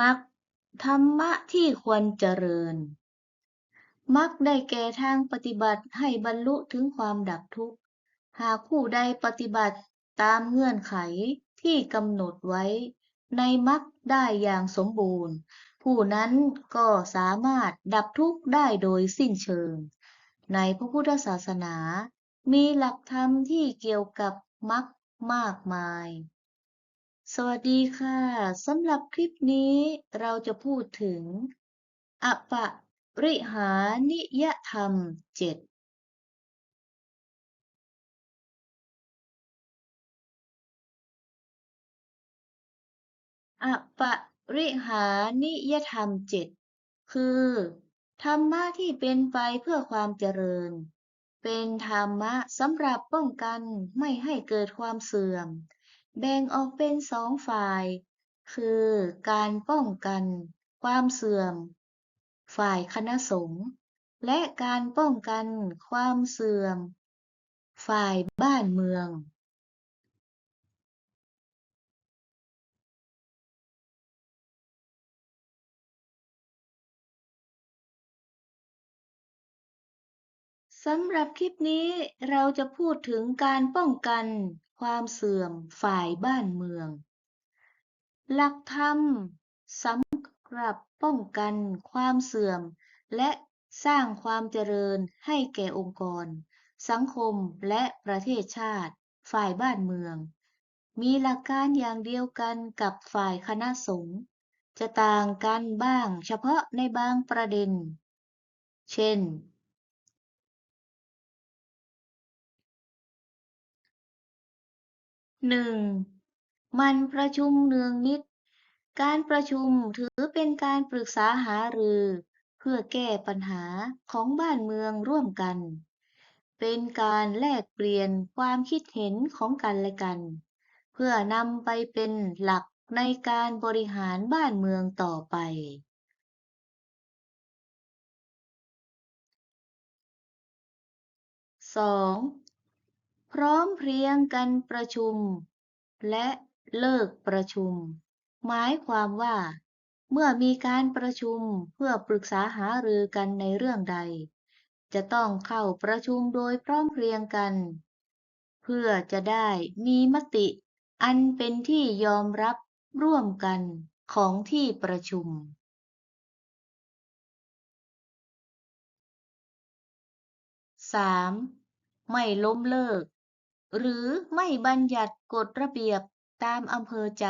มรรคธรรมะที่ควรเจริญมรรคได้แก่ทางปฏิบัติให้บรรลุถึงความดับทุกข์ หากผู้ใดปฏิบัติตามเงื่อนไขที่กำหนดไว้ ในมรรคได้อย่างสมบูรณ์ ผู้นั้นก็สามารถดับทุกข์ได้โดยสิ้นเชิง ในพระพุทธศาสนา มีหลักธรรมที่เกี่ยวกับมรรคมากมาย สวัสดีค่ะ สำหรับคลิปนี้เราจะพูดถึงอปริหานิยธรรมเจ็ดอปริหานิยธรรมเจ็ดคือ ธรรมะที่เป็นไปเพื่อความเจริญ เป็นธรรมะสำหรับป้องกันไม่ให้เกิดความเสื่อม แบ่งออกเป็นสองฝ่าย คือการป้องกัน ความเสื่อม ฝ่ายคณะสงฆ์และการป้องกันความเสื่อม ฝ่ายบ้านเมือง สำหรับคลิปนี้เราจะพูดถึงการป้องกันความเสื่อมฝ่ายบ้านเมือง หลักธรรมสำหรับป้องกันความเสื่อม และสร้างความเจริญให้แก่องค์กร สังคมและประเทศชาติ ฝ่ายบ้านเมือง มีหลักการอย่างเดียวกันกับฝ่ายคณะสงฆ์จะต่างกันบ้างเฉพาะในบางประเด็น เช่น หนึ่งมันประชุมเนืองนิด การประชุมถือเป็นการปรึกษาหารือ เพื่อแก้ปัญหาของบ้านเมืองร่วมกัน เป็นการแลกเปลี่ยนความคิดเห็นของกันและกัน เพื่อนำไปเป็นหลักในการบริหารบ้านเมืองต่อไปสอง ร้อมเพรียงกันประชุม และเลิกประชุม หมายความว่า เมื่อมีการประชุมเพื่อปรึกษาหารือกันในเรื่องใด จะต้องเข้าประชุมโดยพร้อมเพรียงกัน เพื่อจะได้มีมติ อันเป็นที่ยอมรับร่วมกันของที่ประชุมสามไม่ล้มเลิก หรือไม่บัญญัติกฎระเบียบตามอำเภอใจ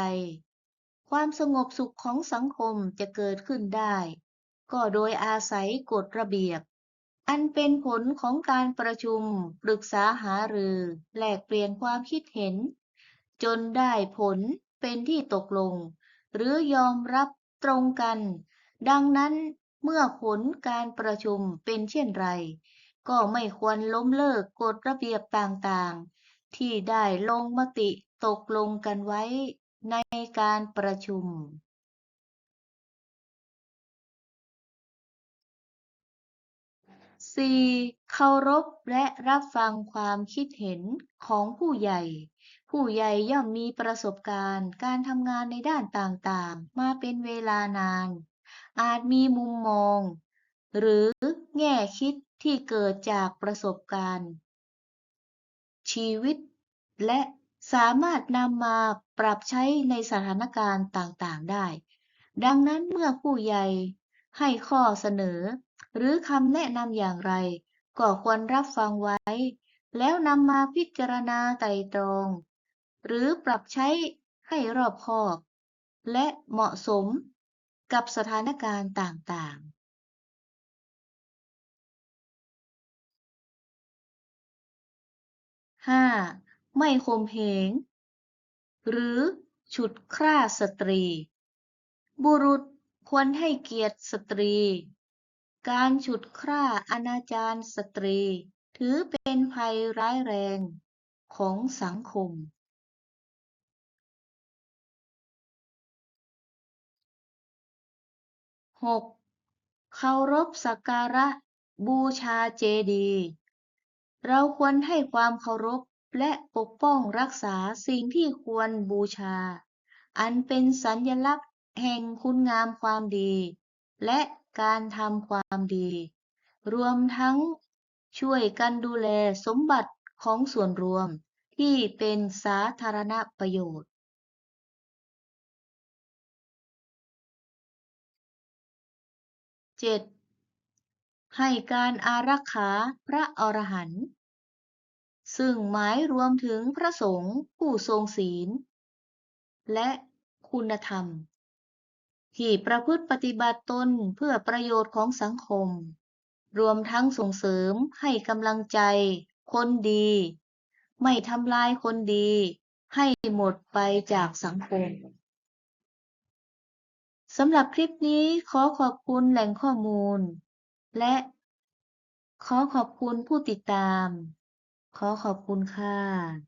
ความสงบสุขของสังคมจะเกิดขึ้นได้ ก็โดยอาศัยกฎระเบียบ อันเป็นผลของการประชุมปรึกษาหารือ แลกเปลี่ยนความคิดเห็น จนได้ผลเป็นที่ตกลง หรือยอมรับตรงกัน ดังนั้นเมื่อผลการประชุมเป็นเช่นไร ก็ไม่ควรล้มเลิกกฎระเบียบต่างๆ ที่ได้ลงมติตกลงกันไว้ในการประชุมสี่เคารพและรับฟังความคิดเห็นของผู้ใหญ่ ผู้ใหญ่ย่อมมีประสบการณ์การทำงานในด้านต่างๆ มาเป็นเวลานาน อาจมีมุมมอง หรือแง่คิดที่เกิดจากประสบการณ์ ชีวิต และสามารถนำมาปรับใช้ในสถานการณ์ต่างๆได้ ดังนั้นเมื่อผู้ใหญ่ให้ข้อเสนอ หรือคำแนะนำอย่างไร ก็ควรรับฟังไว้ แล้วนำมาพิจารณาไตร่ตรอง หรือปรับใช้ให้รอบคอบ และเหมาะสมกับสถานการณ์ต่างๆ ห้าไม่ข่มเหง หรือฉุดคร่าสตรี บุรุษควรให้เกียรติสตรี การฉุดคร่าอนาจารสตรี ถือเป็นภัยร้ายแรงของสังคมหกเคารพสักการะบูชาเจดีย์ เราควรให้ความเคารพและปกป้องรักษาสิ่งที่ควรบูชา อันเป็นสัญลักษณ์แห่งคุณงามความดี และการทำความดี รวมทั้งช่วยกันดูแลสมบัติของส่วนรวมที่เป็นสาธารณประโยชน์เจ็ด ให้การอารักขาพระอรหันต์ซึ่งหมายรวมถึงพระสงฆ์ผู้ทรงศีล และคุณธรรม ที่ประพฤติปฏิบัติตนเพื่อประโยชน์ของสังคม รวมทั้งส่งเสริมให้กำลังใจ คนดี ไม่ทำลายคนดี ให้หมดไปจากสังคมสำหรับคลิปนี้ขอขอบคุณแหล่งข้อมูล และขอขอบคุณผู้ติดตาม ขอขอบคุณค่ะ